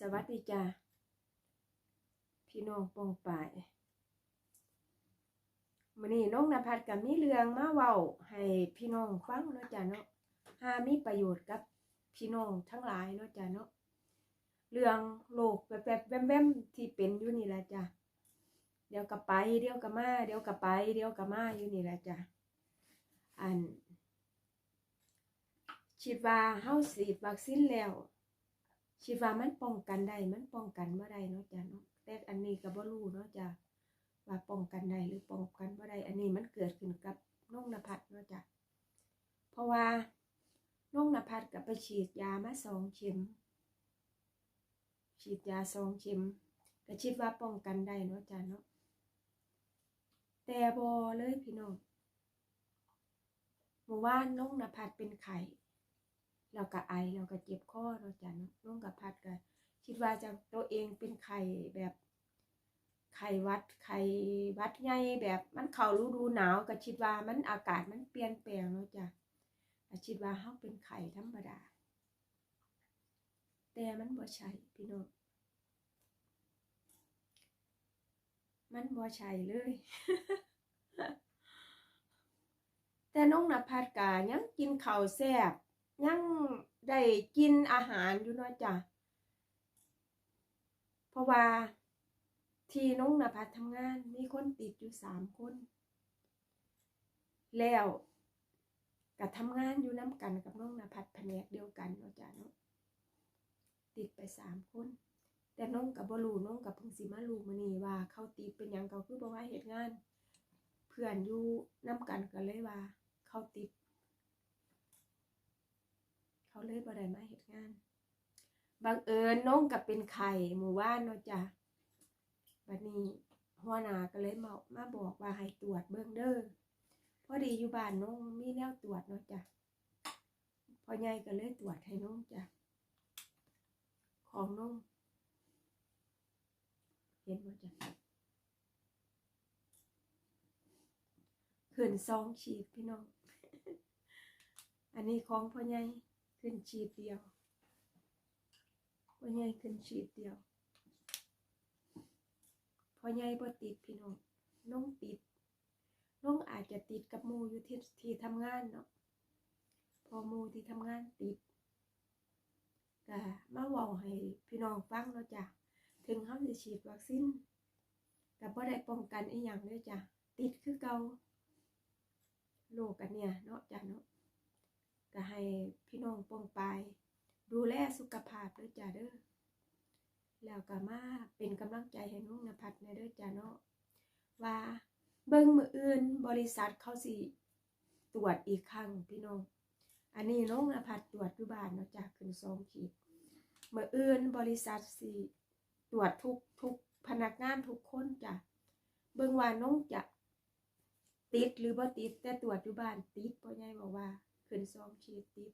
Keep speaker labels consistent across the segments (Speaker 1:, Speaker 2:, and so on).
Speaker 1: สวัสดีจ้าพี่น้องปองป่ายมื้อนี้น้องนภัสกับมีเรื่องมาเว้าให้พี่น้องฟังเนาะจ้ะเนาะหามีประโยชน์กับพี่น้องทั้งหลายเนาะจ้ะเนาะเรื่องโลกแบบแบบแวมๆที่เป็นอยู่นี่แหละจ้ะเดี๋ยวก็ไป เดี๋ยวก็มา เดี๋ยวก็ไป เดี๋ยวก็มาอยู่นี่แหละจ้ะอันคิดว่าเฮาฉีดวัคซีนแล้ว คิดว่ามันป้องกันได้มันป้องกันบ่ได้เนาะจ้ะเนาะแต่อันนี้ก็บ่รู้เนาะจ้ะว่าป้องกันได้หรือป้องกันบ่ได้อันนี้มันเกิดขึ้นกับน้องนภัสเนาะจ้ะเพราะว่าน้องนภัสก็ไปฉีดยามาสองเข็ม ฉีดยาสองเข็มก็คิดว่าป้องกันได้เนาะจ้ะเนาะแต่บ่เลยพี่น้องเมื่อวานน้องนภัสเป็นไข้ แล้วก็ไอแล้วก็เจ็บคอเนาจะเนาะน้องกับพัดก็คิดว่าจะตัวเองเป็นไข้แบบไข้หวัดไข้หวัดใหญ่แบบมันเข้าฤดูหนาวก็คิดว่ามันอากาศมันเปลี่ยนแปลงเนาจ้ะคิดว่าเฮาเป็นไข้ธรรมดา แต่มันบ่ใช่พี่น้องมันบ่ใช่เลย แต่น้องนภัสกายังกินข้าวแซ่บยัง ได้กินอาหารอยู่เนาะจ้ะเพราะว่าที่น้องนภัสทำงานมีคนติดอยู่สามคน แล้วก็ทำงานอยู่น้ำกันกับน้องนภัสแผนกเดียวกันเนาะจ้ะเนาะติดไปสามคน แต่น้องกับบรูน้องกับพงสิมารู้มื้อนี้ว่า เขาติดเป็นหยังเขาคือบ่ว่าเหตุงาน เพื่อนอยู่น้ำกันก็เลยว่า เขาติด เขาเลยบ่ได้มาเหตุงานบังเอิญน้องกับเป็นไข่หมู่บ้านเนาะจ้ะบัดนี้หัวหน้าก็เลยมามาบอกว่าให้ตรวจเบิ่งเด้อพอดีอยู่บ้านน้องมีแนวตรวจเนาะจ้ะพอใหญ่ก็เลยตรวจให้น้องจ้ะของน้องเห็นบ่จ้ะขึ้นซองฉีดพี่น้อง อันนี้ของพ่อใหญ่ ขึ้นฉีดเดียวพ่อใหญ่ขึ้นฉีดเดียวพ่อใหญ่บ่ติดพี่น้องน้องติดน้องอาจจะติดกับมูอยู่ที่ที่ทำงานเนาะพอมูที่ทำงานติดก็มาเว้าให้พี่น้องฟังเนาะจ้ะถึงเขาจะฉีดวัคซีนก็บ่ได้ป้องกันอีหยังเลยจ้ะติดคือเก่าโรคกันเนี่ยเนาะจ้ะเนาะ ก็ให้พี่น้องปองไป ดูแลสุขภาพด้วยจ้าเด้อแล้วก็มาเป็นกำลังใจให้น้องนภัสในเด้อจ้าเนาะว่าเบิ่งมืออื่นบริษัทเขาสิตรวจอีกครั้งพี่น้อง อันนี้น้องนภัสตรวจอยู่บ้านเนาะจ้าขึ้นสองขีดมืออื่นบริษัทสิตรวจทุกทุกพนักงานทุกคนจ้ะเบิ่งว่าน้องจะติดหรือบ่ติดแต่ตรวจอยู่บ้านติดเพราะยายบอกว่า ขึ้นซองขีดติด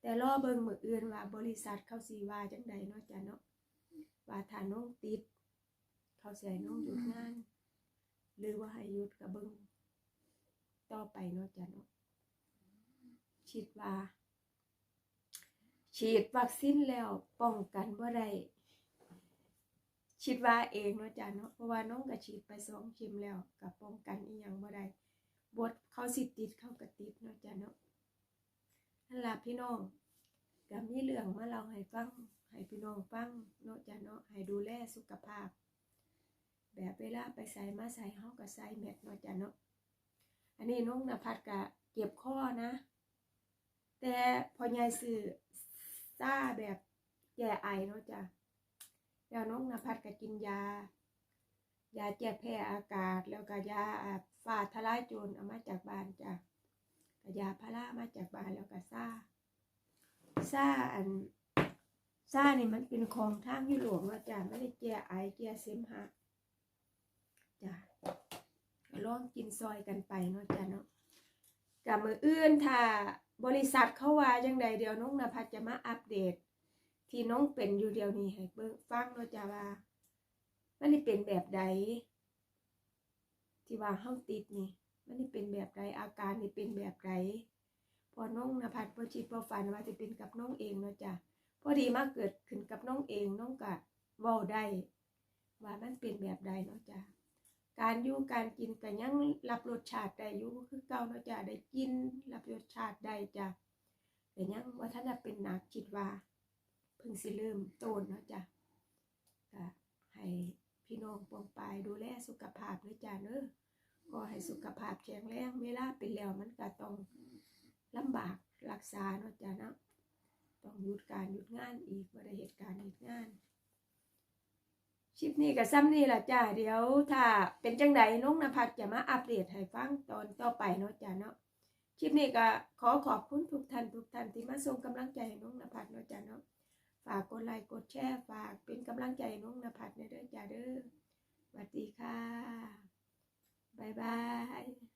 Speaker 1: แต่รอเบิ่งมืออื่นว่าบริษัทเขาสีว่าจังใดเนาะจ้ะเนาะว่าถ้าน้องติด เขาสิให้น้องหยุดงาน หรือว่าให้หยุดกับเบิ่งต่อไปเนาะจ้ะเนาะคิดว่าฉีดวัคซีนแล้วป้องกันบ่ได้คิดว่าเองเนาะจ้ะเนาะเพราะว่าน้องก็ฉีดไปสองเข็มแล้วก็ป้องกันอีหยังบ่ได้บทเขาสิติดเขาก็ติดเนาะจ้ะเนาะ นั่นละพี่น้องก็มีเรื่องมาเล่าให้ฟังให้พี่น้องฟังเนาะจ้ะเนาะให้ดูแลสุขภาพ แบบเวลาไปใส่มาใส่เฮาก็ใส่แมทเนาะจ้ะเนาะอันนี้น้องนภัสก็เจ็บคอนะ แต่พอยายซื้อซ่าแบบแก้ไอเนาะจ้ะแล้วน้องนภัสก็กินยา ยาแก้แพ้อากาศแล้วก็ยาฝ้าทลายโจรเอามาจากบ้านจ้ะ กยาพารามาจากบ้านแล้วก็ซ่าซ่าอันซ่านี่มันเป็นของทางยุโรปว่าจ้ะไม่ได้แก้ไอแก้เสมหะจ้ะลองกินซอยกันไปเนาะจ้ะเนาะกับมืออื่นถ้าบริษัทเขาว่าจังใดเดียวน้องนภัสจะมาอัปเดต ที่น้องเป็นอยู่เดียวนี้ให้เบิ่งฟังเนาะจ้ะว่ามันนี่เป็นแบบใดที่ว่าเฮาติดนี่ มันนี่เป็นแบบใดอาการนี่เป็นแบบใดพอน้องนภัสบ่คิดบ่ฝันว่าจะเป็นกับน้องเองเนาะจ้ะพอดีมาเกิดขึ้นกับน้องเองน้องกะว้าได้ว่ามันเป็นแบบใดเนาะจ้ะการอยู่การกินก็ยังรับรสชาติได้อยู่คือเก่าเนาะจ้ะได้กินรับรสชาติได้จ้ะแต่ยังว่าท่านเป็นหนักคิดว่าเพิ่งสิเริ่มต้นเนาะจ้ะก็ให้พี่น้องปองปายดูแลสุขภาพเด้อจ้ะเด้อ ก็ให้สุขภาพแข็งแรงเวลาเป็นแล้วมันก็ต้องลำบากรักษาเนาะจ้ะเนาะต้องหยุดการหยุดงานอีกบ่ได้เหตุการณ์เหตุงานคลิปนี้ก็ซ้ำนี่ล่ะจ้าเดี๋ยวถ้าเป็นจังใดน้องนภัสจะมาอัปเดตให้ฟังตอนต่อไปเนาะจ้าเนาะคลิปนี้ก็ขอขอบคุณทุกท่านทุกท่านที่มาส่งกำลังใจให้น้องนภัสเนาะจ้าเนาะฝากกดไลค์กดแชร์ฝากเป็นกำลังใจน้องนภัสในเด้อจ้าเด้อสวัสดีค่ะ บ๊ายบาย